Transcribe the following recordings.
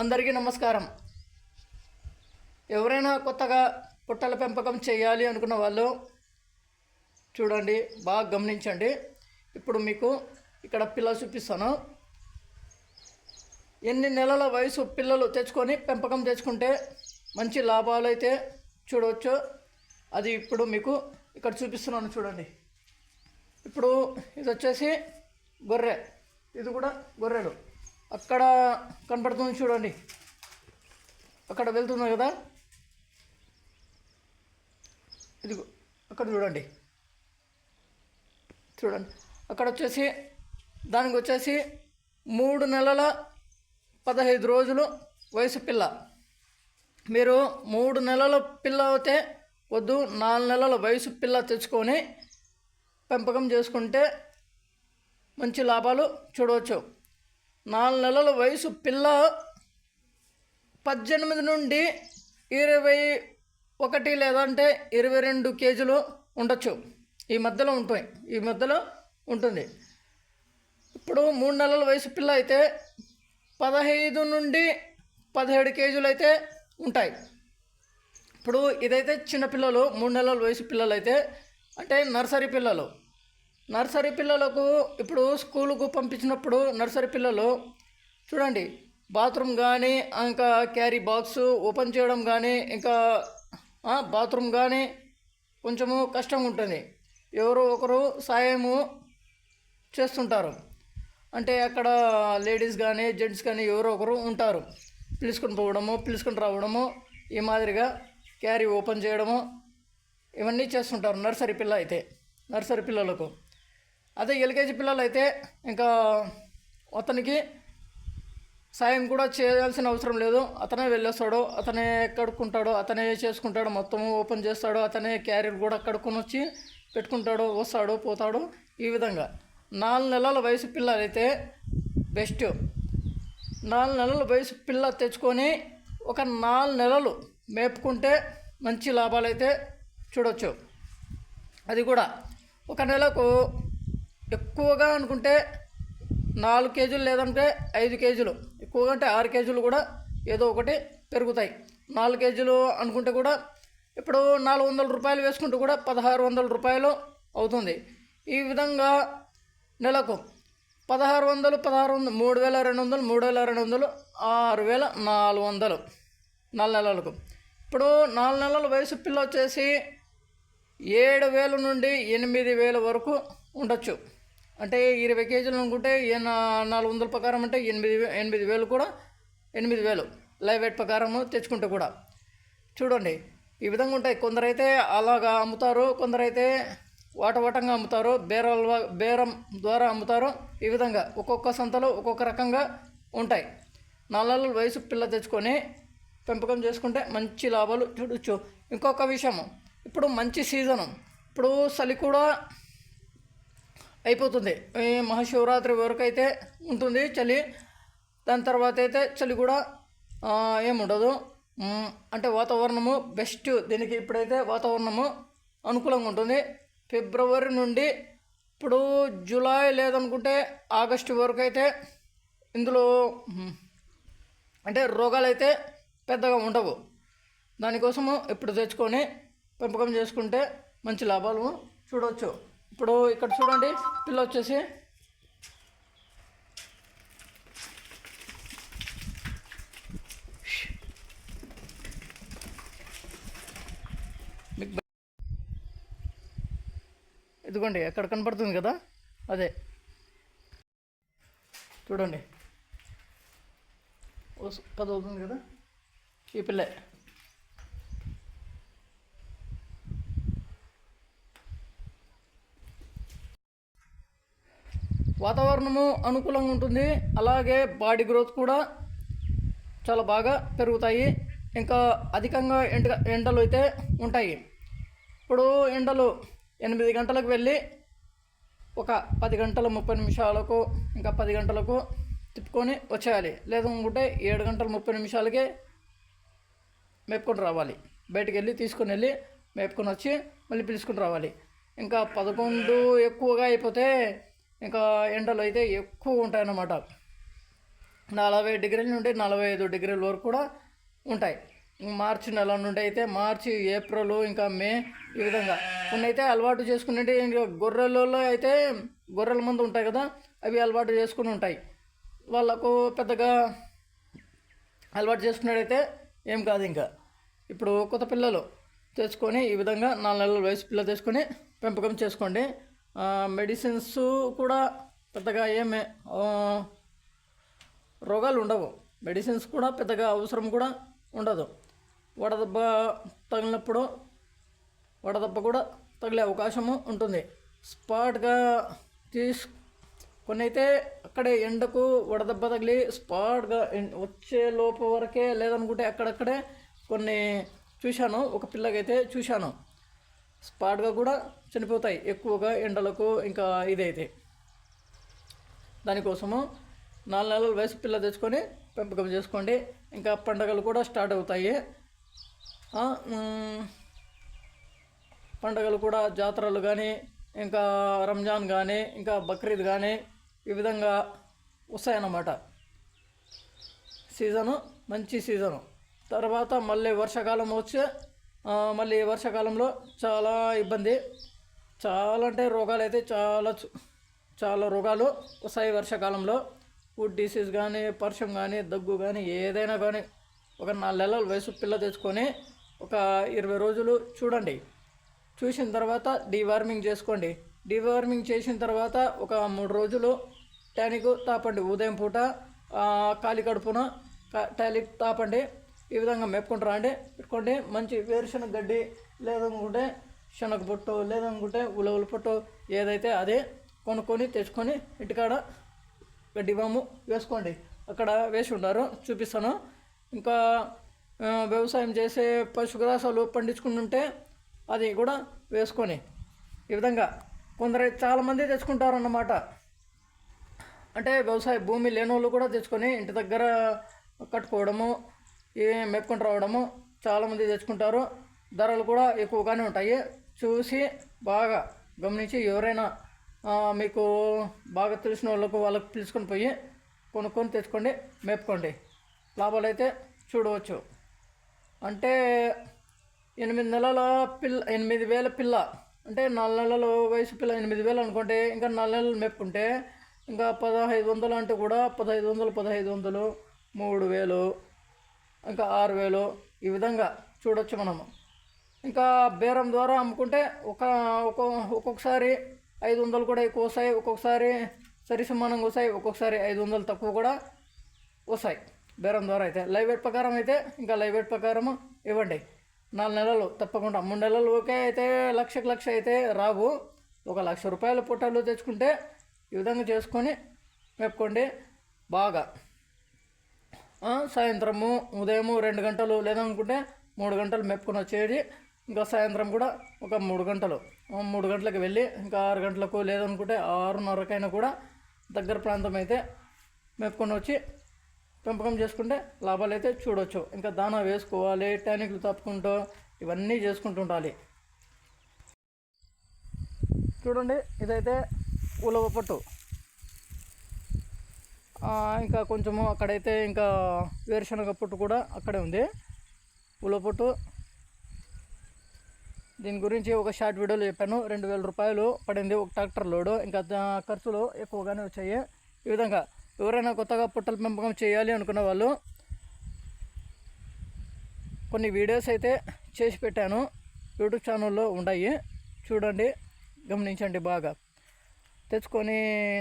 అందరికీ నమస్కారం. ఎవరైనా కొత్తగా పుట్టల పెంపకం చేయాలి అనుకున్న వాళ్ళు చూడండి బాగా గమనించండి. ఇప్పుడు మీకు ఇక్కడ పిల్ల చూపిస్తాను. ఎన్ని నెలల వయసు పిల్లలు తెచ్చుకొని పెంపకం తెచ్చుకుంటే మంచి లాభాలు అయితే చూడవచ్చు అది ఇప్పుడు మీకు ఇక్కడ చూపిస్తున్నాను చూడండి. ఇప్పుడు ఇది వచ్చేసి గొర్రె. ఇది కూడా గొర్రెలు. అక్కడ కనపడుతుంది చూడండి. అక్కడ వెళ్తుంది కదా? ఇది అక్కడ చూడండి. చూడండి. అక్కడ వచ్చేసి దానికి వచ్చేసి మూడు నెలల పదహైదు రోజులు వయసు పిల్ల. మీరు మూడు నెలల పిల్ల అయితే వద్దు నాలుగు నెలల వయసు పిల్ల తెచ్చుకొని పెంపకం చేసుకుంటే మంచి లాభాలు చూడవచ్చు. నాలుగు నెలల వయసు పిల్ల పద్దెనిమిది నుండి ఇరవై ఒకటి లేదంటే ఇరవై రెండు కేజీలు ఉండొచ్చు. ఈ మధ్యలో ఉంటాయి ఈ మధ్యలో ఉంటుంది. ఇప్పుడు మూడు నెలల వయసు పిల్ల అయితే పదహైదు నుండి పదిహేడు కేజీలు అయితే ఉంటాయి. ఇప్పుడు ఇదైతే చిన్నపిల్లలు మూడు నెలల వయసు పిల్లలు అయితే అంటే నర్సరీ పిల్లలు. నర్సరీ పిల్లలకు ఇప్పుడు స్కూలుకు పంపించినప్పుడు నర్సరీ పిల్లలు చూడండి బాత్రూమ్ కానీ ఇంకా క్యారీ బాక్స్ ఓపెన్ చేయడం కానీ ఇంకా బాత్రూమ్ కానీ కొంచెము కష్టంగా ఉంటుంది ఎవరో ఒకరు సాయము చేస్తుంటారు. అంటే అక్కడ లేడీస్ కానీ జెంట్స్ కానీ ఎవరో ఒకరు ఉంటారు. పిలుచుకొని పోవడము పిలుచుకొని రావడము ఈ మాదిరిగా క్యారీ ఓపెన్ చేయడము ఇవన్నీ చేస్తుంటారు నర్సరీ పిల్ల అయితే నర్సరీ పిల్లలకు. అదే ఎల్కేజీ పిల్లలు అయితే ఇంకా అతనికి సాయం కూడా చేయాల్సిన అవసరం లేదు. అతనే వెళ్ళేస్తాడు అతనే కడుక్కుంటాడు అతనే చేసుకుంటాడు మొత్తం ఓపెన్ చేస్తాడు అతనే క్యారీలు కూడా కడుక్కొని వచ్చి పెట్టుకుంటాడు వస్తాడు పోతాడు. ఈ విధంగా నాలుగు నెలల వయసు పిల్లలైతే బెస్ట్. నాలుగు నెలల వయసు పిల్ల తెచ్చుకొని ఒక నాలుగు నెలలు మేపుకుంటే మంచి లాభాలు అయితే చూడొచ్చు. అది కూడా ఒక నెలకు ఎక్కువగా అనుకుంటే నాలుగు కేజీలు లేదంటే ఐదు కేజీలు. ఎక్కువగా అంటే ఆరు కేజీలు కూడా ఏదో ఒకటి పెరుగుతాయి. నాలుగు కేజీలు అనుకుంటే కూడా ఇప్పుడు నాలుగు వందల రూపాయలు వేసుకుంటే కూడా పదహారు వందల రూపాయలు అవుతుంది. ఈ విధంగా నెలకు పదహారు వందలు పదహారు వందలు మూడు వేల రెండు వందలు మూడు వేల రెండు వందలు ఆరు వేల నాలుగు వందలు నాలుగు నెలలకు. ఇప్పుడు నాలుగు నెలల వయసు పిల్ల వచ్చేసి ఏడు వేల నుండి ఎనిమిది వేల వరకు ఉండొచ్చు. అంటే ఇరవై కేజీలు అనుకుంటే నా- నాలుగు వందల ప్రకారం అంటే ఎనిమిది వే- ఎనిమిది వేలు కూడా ఎనిమిది వేలు లైవ్ వెయిట్ ప్రకారము తెచ్చుకుంటే కూడా. చూడండి ఈ విధంగా ఉంటాయి. కొందరైతే అలాగా అమ్ముతారు కొందరైతే వాటవాటంగా అమ్ముతారు బేరాల బేరం ద్వారా అమ్ముతారు. ఈ విధంగా ఒక్కొక్క సంతలో ఒక్కొక్క రకంగా ఉంటాయి. నల్లల వయసు పిల్ల తెచ్చుకొని పెంపకం చేసుకుంటే మంచి లాభాలు చూడొచ్చు. ఇంకొక విషయం ఇప్పుడు మంచి సీజను. ఇప్పుడు చలి కూడా అయిపోతుంది. మహాశివరాత్రి వరకు అయితే ఉంటుంది చలి. దాని తర్వాత అయితే చలి కూడా ఏముండదు. అంటే వాతావరణము బెస్ట్ దీనికి ఇప్పుడైతే వాతావరణము అనుకూలంగా ఉంటుంది. ఫిబ్రవరి నుండి ఇప్పుడు జూలై లేదనుకుంటే ఆగస్టు వరకు అయితే ఇందులో అంటే రోగాలు అయితే పెద్దగా ఉండవు. దానికోసము ఇప్పుడు తెచ్చుకొని పెంపకం చేసుకుంటే మంచి లాభాలు చూడవచ్చు ఇప్పుడు ఇక్కడ చూడండి పిల్ల వచ్చేసి. ఇదిగోండి ఎక్కడ కనపడుతుంది కదా? అదే. చూడండి. పదవుతుంది పది అవుతుంది కదా? ఈ పిల్ల. వాతావరణము అనుకూలంగా ఉంటుంది. అలాగే బాడీ గ్రోత్ కూడా చాలా బాగా పెరుగుతాయి. ఇంకా అధికంగా ఎండ ఎండలు అయితే ఉంటాయి. ఇప్పుడు ఎండలు ఎనిమిది గంటలకు వెళ్ళి ఒక పది గంటల ముప్పై నిమిషాలకు ఇంకా పది గంటలకు తిప్పుకొని వచ్చేయాలి. లేదనుకుంటే ఏడు గంటల ముప్పై నిమిషాలకే మేపుకొని రావాలి. బయటకు వెళ్ళి తీసుకొని వెళ్ళి మేపుకొని వచ్చి మళ్ళీ పిలుచుకొని రావాలి. ఇంకా పదకొండు ఎక్కువగా అయిపోతే ఇంకా ఎండలు అయితే ఎక్కువ ఉంటాయన్నమాట. నలభై డిగ్రీల నుండి నలభై ఐదు డిగ్రీల వరకు కూడా ఉంటాయి. మార్చి నెల నుండి అయితే మార్చి ఏప్రిల్ ఇంకా మే ఈ విధంగా. కొన్ని అయితే అలవాటు చేసుకునేటి ఇంకా గొర్రెలలో అయితే గొర్రెల మందు ఉంటాయి కదా అవి అలవాటు చేసుకుని ఉంటాయి. వాళ్ళకు పెద్దగా అలవాటు చేసుకున్నట్టయితే ఏం కాదు ఇంకా. ఇప్పుడు కొత్త పిల్లలు తెచ్చుకొని ఈ విధంగా నాలుగు నెలల వయసు పిల్లలు తెచ్చుకొని పెంపకం చేసుకోండి. మెడిసిన్స్ కూడా పెద్దగా ఏమే రోగాలు ఉండవు. మెడిసిన్స్ కూడా పెద్దగా అవసరం కూడా ఉండదు. వడదెబ్బ తగిలినప్పుడు వడదెబ్బ కూడా తగిలే అవకాశము ఉంటుంది. స్పాట్గా తీసు కొన్ని అయితే అక్కడే ఎండకు వడదెబ్బ తగిలి స్పాట్గా వచ్చే లోపు వరకే లేదనుకుంటే అక్కడక్కడే కొన్ని చూశాను. ఒక పిల్లకైతే చూశాను. స్పాట్గా కూడా చనిపోతాయి. ఎక్కువగా ఎండలకు ఇంకా ఇదైతే. దానికోసము నాలుగు నెలల వయసు పిల్ల తెచ్చుకొని పెంపకం చేసుకోండి. ఇంకా పండగలు కూడా స్టార్ట్ అవుతాయి. పండగలు కూడా జాతరలు కానీ ఇంకా రంజాన్ కానీ ఇంకా బక్రీద్ కానీ ఈ విధంగా వస్తాయన్నమాట. సీజను మంచి సీజను. తర్వాత మళ్ళీ వర్షాకాలం వచ్చే మళ్ళీ వర్షాకాలంలో చాలా ఇబ్బంది. చాలా అంటే రోగాలు అయితే చాలా చాలా రోగాలు వస్తాయి వర్షాకాలంలో. ఫుడ్ డిసీజ్ కానీ పర్షం కానీ దగ్గు కానీ ఏదైనా కానీ ఒక నాలుగు నెలల వయసు పిల్ల తెచ్చుకొని ఒక ఇరవై రోజులు చూడండి. చూసిన తర్వాత డీవార్మింగ్ చేసుకోండి. డీవార్మింగ్ చేసిన తర్వాత ఒక మూడు రోజులు టానిక్ తాపండి. ఉదయం పూట ఖాళీ కడుపున కా- టానిక్ తాపండి. ఈ విధంగా మెప్పుకుంటారా అంటే పెట్టుకోండి మంచి వేరుశనగ గడ్డి లేదనుకుంటే శనగ పొట్టు లేదనుకుంటే ఉలవల పొట్టు ఏదైతే అదే కొనుక్కొని తెచ్చుకొని ఇంటికాడ గడ్డి బాము వేసుకోండి. అక్కడ వేసి ఉన్నారు చూపిస్తాను. ఇంకా వ్యవసాయం చేసే పశుగ్రాసాలు పండించుకుంటుంటే అది కూడా వేసుకొని ఈ విధంగా కొందరు చాలామంది తెచ్చుకుంటారు అన్నమాట అంటే వ్యవసాయ భూమి లేని వాళ్ళు కూడా తెచ్చుకొని ఇంటి దగ్గర కట్టుకోవడము ఏ మెప్పుకొని రావడము చాలామంది తెచ్చుకుంటారు. ధరలు కూడా ఎక్కువగానే ఉంటాయి. చూసి బాగా గమనించి ఎవరైనా మీకు బాగా తెలిసిన వాళ్ళకు వాళ్ళకి పిలుచుకొని పోయి కొనుక్కొని తెచ్చుకోండి మేపుకోండి. లాభాలు అయితే చూడవచ్చు. అంటే ఎనిమిది నెలల పిల్ల ఎనిమిది వేల పిల్ల అంటే నాలుగు నెలల వయసు పిల్ల ఎనిమిది వేలు అనుకుంటే ఇంకా నాలుగు నెలలు మెప్పుకుంటే ఇంకా పదహైదు వందలు అంటే కూడా పదహైదు వందలు పదహైదు వందలు మూడు వేలు ఇంకా ఆరు వేలు ఈ విధంగా చూడొచ్చు మనము. ఇంకా బేరం ద్వారా అమ్ముకుంటే ఒక ఒక్కొక్కసారి ఐదు వందలు కూడా ఎక్కువ వస్తాయి. ఒక్కొక్కసారి సరి సమానంగా వస్తాయి. ఒక్కొక్కసారి ఐదు వందలు తక్కువ కూడా వస్తాయి. బేరం ద్వారా అయితే. లైవ్ వెయిట్ ప్రకారం అయితే ఇంకా లైవ్ వెయిట్ ప్రకారం ఇవ్వండి. నాలుగు నెలలు తప్పకుండా. మూడు నెలలు ఓకే అయితే లక్షకు లక్ష అయితే రావు. ఒక లక్ష రూపాయల పుట్టాలు తెచ్చుకుంటే ఈ విధంగా చేసుకొని మెప్పుకోండి బాగా. సాయంత్రము ఉదయము రెండు గంటలు లేదనుకుంటే మూడు గంటలు మెప్పుకొని వచ్చేది. ఇంకా సాయంత్రం కూడా ఒక మూడు గంటలు. మూడు గంటలకు వెళ్ళి ఇంకా ఆరు గంటలకు లేదనుకుంటే ఆరున్నరకైనా కూడా దగ్గర ప్రాంతం అయితే మెప్పుకొని వచ్చి పెంపకం చేసుకుంటే లాభాలు అయితే చూడవచ్చు ఇంకా దానా వేసుకోవాలి టానిక్లు తప్పుకుంటూ ఇవన్నీ చేసుకుంటూ ఉండాలి చూడండి ఇదైతే ఉలవ పట్టు. ఇంకా కొంచెము అక్కడైతే ఇంకా వేరుశనగ పొట్టు కూడా అక్కడే ఉంది. ఉలవ దీని గురించి ఒక షార్ట్ వీడియోలో చెప్పాను. రెండు వేల రూపాయలు పడింది ఒక ట్రాక్టర్ లోడు. ఇంకా ఖర్చులు ఎక్కువగానే వచ్చాయి. ఈ విధంగా ఎవరైనా కొత్తగా పుట్టల పెంపకం చేయాలి అనుకున్న వాళ్ళు కొన్ని వీడియోస్ అయితే చేసి పెట్టాను. యూట్యూబ్ ఛానల్లో ఉన్నాయి చూడండి గమనించండి బాగా. తెచ్చుకొని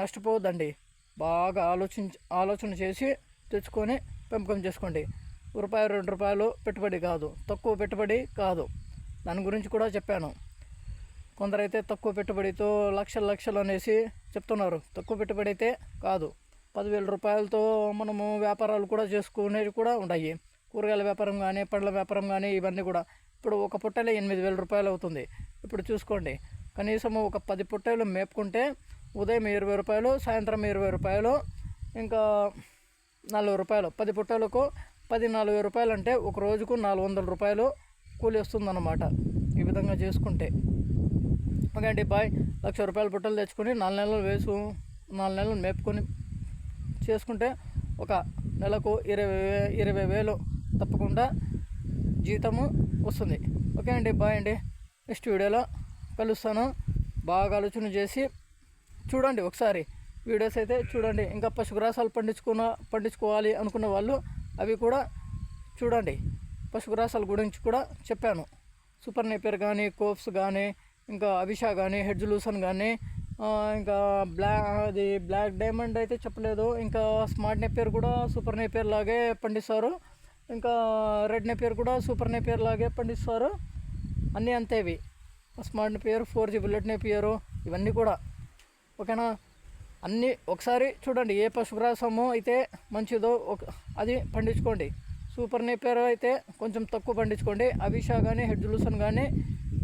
నష్టపోవద్దండి. బాగా ఆలోచించి ఆలోచన చేసి తెచ్చుకొని పెంపకం చేసుకోండి. రూపాయి రెండు రూపాయలు పెట్టుబడి కాదు. తక్కువ పెట్టుబడి కాదు. దాని గురించి కూడా చెప్పాను. కొందరైతే తక్కువ పెట్టుబడితో లక్షలు లక్షలు అనేసి చెప్తున్నారు. తక్కువ పెట్టుబడి అయితే కాదు. పదివేల రూపాయలతో మనము వ్యాపారాలు కూడా చేసుకునేవి కూడా ఉన్నాయి కూరగాయల వ్యాపారం కానీ పండ్ల వ్యాపారం కానీ ఇవన్నీ కూడా. ఇప్పుడు ఒక పుట్టలే ఎనిమిది వేల రూపాయలు అవుతుంది. ఇప్పుడు చూసుకోండి. కనీసం ఒక పది పుట్టలు మేపుకుంటే ఉదయం ఇరవై రూపాయలు సాయంత్రం ఇరవై రూపాయలు ఇంకా నలభై రూపాయలు. పది పుట్టలకు పది నలభై రూపాయలు అంటే ఒక రోజుకు నాలుగు వందల రూపాయలు కూలి వస్తుందన్నమాట ఈ విధంగా చేసుకుంటే. ఓకే అండి బాయ్. లక్ష రూపాయల పుట్టలు తెచ్చుకొని నాలుగు నెలలు వేసు నాలుగు నెలలు మేపుకొని చేసుకుంటే ఒక నెలకు ఇరవై వే- ఇరవై వేలు తప్పకుండా జీతము వస్తుంది. ఓకే అండి బాయ్ అండి. నెక్స్ట్ వీడియోలో కలుస్తాను. బాగా ఆలోచన చేసి చూడండి ఒకసారి. వీడియోస్ అయితే చూడండి. ఇంకా పశుగ్రాసాలు పండించుకున్న పండించుకోవాలి అనుకున్న వాళ్ళు అవి కూడా చూడండి. పశుగ్రాసాల గురించి కూడా చెప్పాను. సూపర్ నేపర్ కానీ కోప్స్ కానీ ఇంకా అవిషా కానీ హెడ్జ్ లూసన్ కానీ ఇంకా బ్లా అది బ్లాక్ డైమండ్ అయితే చెప్పలేదు. ఇంకా స్మార్ట్ నేపేర్ కూడా సూపర్ నేపేర్ లాగే పండిస్తారు. ఇంకా రెడ్ నేపేర్ కూడా సూపర్ నేపేర్ లాగే పండిస్తారు. అన్నీ అంతేవి smart Napier four G bullet Napier ఇవన్నీ కూడా. ఓకేనా? అన్నీ ఒకసారి చూడండి ఏ పశుగ్రాసము అయితే మంచిదో ఒక అది పండించుకోండి. సూపర్ నేపేర్ అయితే కొంచెం తక్కువ పండించుకోండి. అవిషా కానీ హెడ్ లూసన్ కానీ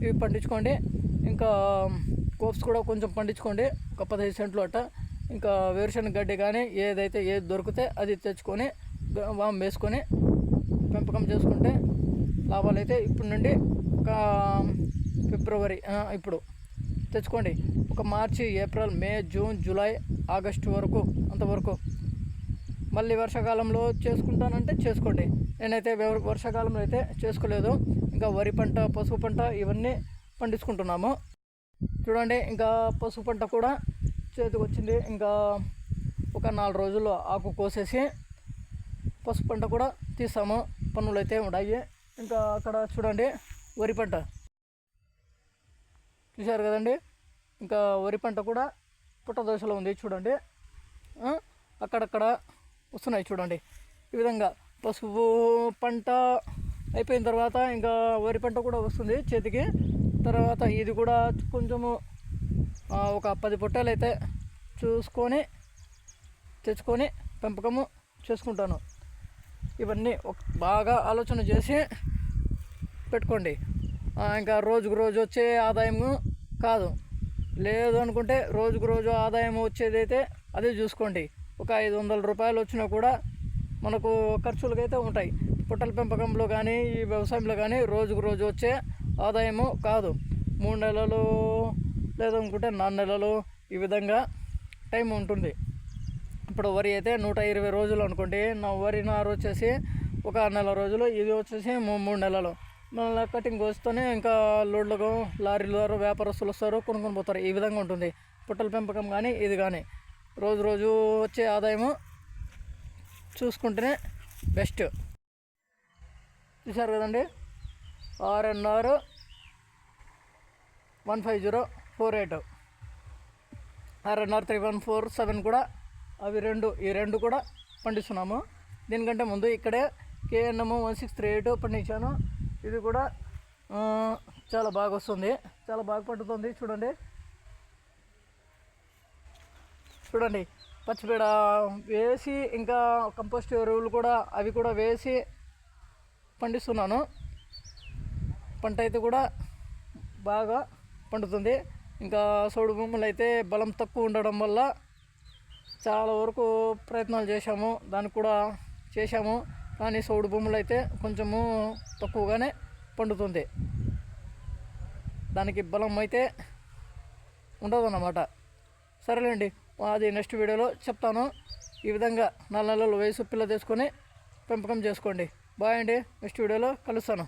ఇవి పండించుకోండి. ఇంకా కోప్స్ కూడా కొంచెం పండించుకోండి. ఒక పదహైదు సెంట్లు అట్ట ఇంకా వేరుశనగ గడ్డి కానీ ఏదైతే ఏది దొరికితే అది తెచ్చుకొని వామ్ వేసుకొని పెంపకం చేసుకుంటే లాభాలు అయితే ఇప్పుడు నుండి ఒక ఫిబ్రవరి ఇప్పుడు. తెచ్చుకోండి. ఒక March April May June July August వరకు అంతవరకు. మళ్ళీ వర్షాకాలంలో చేసుకుంటానంటే చేసుకోండి. నేనైతే వర్షాకాలంలో అయితే చేసుకోలేదు. ఇంకా వరి పంట పసుపు పంట ఇవన్నీ పండించుకుంటున్నాము. చూడండి ఇంకా పసుపు పంట కూడా చేతికి వచ్చింది. ఇంకా ఒక నాలుగు రోజుల్లో ఆకు కోసేసి పసుపు పంట కూడా తీస్తాము. పన్నులు అయితే ఉన్నాయి ఇంకా అక్కడ చూడండి వరి పంట. చూశారు కదండి? ఇంకా వరి పంట కూడా పుట్ట దశలో ఉంది చూడండి. అక్కడక్కడ వస్తున్నాయి చూడండి. ఈ విధంగా పసుపు పంట అయిపోయిన తర్వాత ఇంకా వరి పంట కూడా వస్తుంది చేతికి. తర్వాత ఇది కూడా కొంచెము ఒక పది పొట్టాలు అయితే చూసుకొని తెచ్చుకొని పెంపకము చేసుకుంటాను. ఇవన్నీ ఒక బాగా ఆలోచన చేసి పెట్టుకోండి. ఇంకా రోజుకు రోజు వచ్చే ఆదాయము కాదు. లేదు అనుకుంటే రోజుకు రోజు ఆదాయం వచ్చేదైతే అదే చూసుకోండి. ఒక ఐదు వందల రూపాయలు వచ్చినా కూడా మనకు ఖర్చులకైతే ఉంటాయి. పుట్టల పెంపకంలో కానీ ఈ వ్యవసాయంలో కానీ రోజుకు రోజు వచ్చే ఆదాయము కాదు. మూడు నెలలు లేదనుకుంటే నాలుగు నెలలు ఈ విధంగా టైం ఉంటుంది. ఇప్పుడు వరి అయితే నూట ఇరవై రోజులు అనుకోండి. నా వరి నారు వచ్చేసి ఒక నెల రోజులు ఇది వచ్చేసి మూ- మూడు నెలలు. మళ్ళీ కటింగ్ వస్తేనే ఇంకా లోడ్లకు లారీల ద్వారా వ్యాపారస్తులు వస్తారు కొనుక్కొని పోతారు. ఈ విధంగా ఉంటుంది. పుట్టల పెంపకం కానీ ఇది కానీ. రోజు రోజు వచ్చే ఆదాయము చూసుకుంటేనే బెస్ట్. చూశారు కదండి? RNR one five zero four eight. RNR three one four seven కూడా అవి రెండు. ఈ రెండు కూడా పండిస్తున్నాము. దీనికంటే ముందు ఇక్కడే KNM one six three eight పండించాను. ఇది కూడా చాలా బాగా వస్తుంది. చాలా బాగా పండుతుంది. చూడండి. చూడండి. పచ్చిపేడ వేసి ఇంకా కంపోస్ట్ ఎరువులు కూడా అవి కూడా వేసి పండిస్తున్నాను. పంట అయితే కూడా బాగా పండుతుంది. ఇంకా సౌడు భూములు అయితే బలం తక్కువ ఉండడం వల్ల చాలా వరకు ప్రయత్నాలు చేశాము. దానికి కూడా చేశాము. కానీ సౌడు భూములు అయితే కొంచెము తక్కువగానే పండుతుంది. దానికి బలం అయితే ఉండదన్నమాట. సరేలేండి అది నెక్స్ట్ వీడియోలో చెప్తాను. ఈ విధంగా నాలుగు నెలలు వయసు పిల్ల తీసుకొని పెంపకం చేసుకోండి. బాయ్ అండి నెక్స్ట్ వీడియోలో కలుస్తాను.